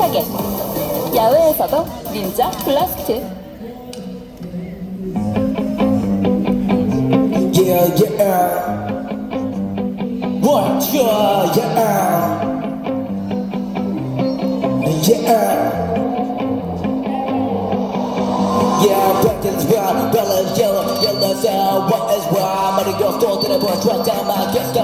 가격 야외에서도 민정 플러스트 Yeah, yeah. What you yeah. Yeah. Yeah, black is brown, color yellow, yellow is white is brown. Money goes to the boys, right down my guest,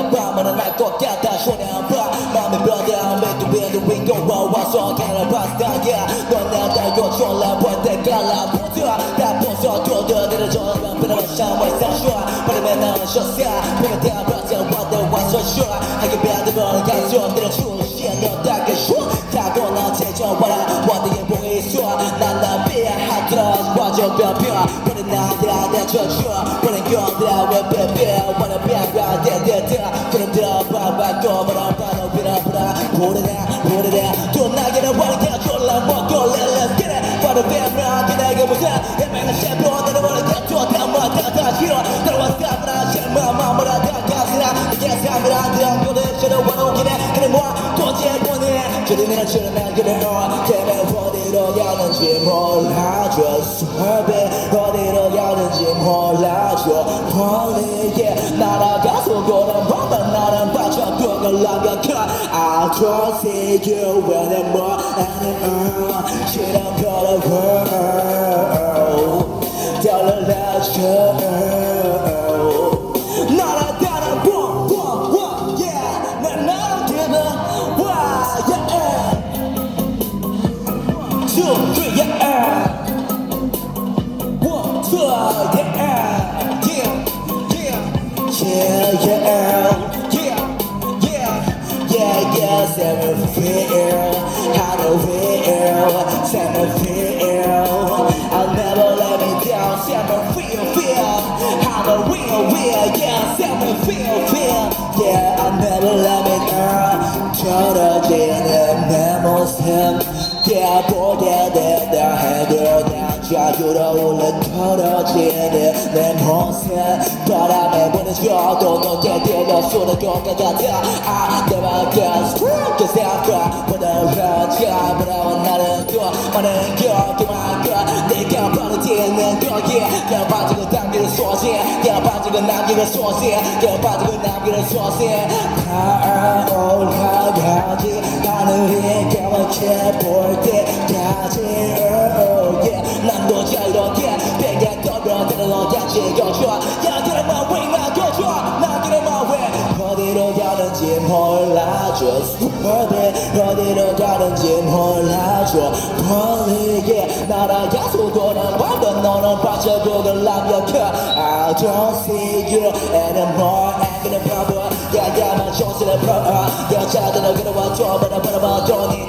와서 와서 갈아봤다 야넌날 달고 졸라볼 때 갈아보자 다 벗어둬도 너를 저런 바람을 샤워에 사쇼 바람에 나오셨어. 그게 다 벗어 와도 와서 쇼 하긴 배드버는 가수 너를 출시해 너 닦게 쇼 타고난 제저와라. 와드의 봉이 있어 난난 비야 하트러스 와줘 뼈뼈. 버린 나들아 대처쳐 버린 겨들아 왜 뼈뼈. 다 가시나 이게 사람이라 들어 보내 저를 원하기네 그래 뭐또 제보네 저리는 저리는 그래 너 때문에 어디로 가는지 몰라줘 수업에 어디로 가는지 몰라줘 멀리에 날아가서 보는 법은 나는 빠져 그걸 남겨켜 I don't see you anymore anymore 싫은 별의 world you feel seven feel I'll never let me down seven feel feel how to real real yeah seven feel feel yeah I'll never let me down 떨어지는 내 모습 yeah 보게 된다 해도 난 자유로 올라 떨어지는 내 모습 바람에 보내줘도 너게 되려 쏘는 것 같아 I never get screwed cause I'm 많은 경기만 그 내가 버려지는 거기에 내가 빠지고 당기는 소식 내가 빠지고 남기는 소식 내가 빠지고 남기는 소식 다 올라가지 하늘이 까맣게 볼 때까지. Oh. 난너 자유롭게 베개 떨어지는 너야 지겨줘. 야기를 마왜 나겨줘? 나기를 마왜 어디로 가는지 몰라줘 어디로 가는지 몰라줘 멀리에 날아가서 돌아봐도 너는 빠져 그걸 남겨켜 I don't see you anymore acting 바보 야야만 정신을 풀어 여자들은 그래와줘 바라 바라 봐도 네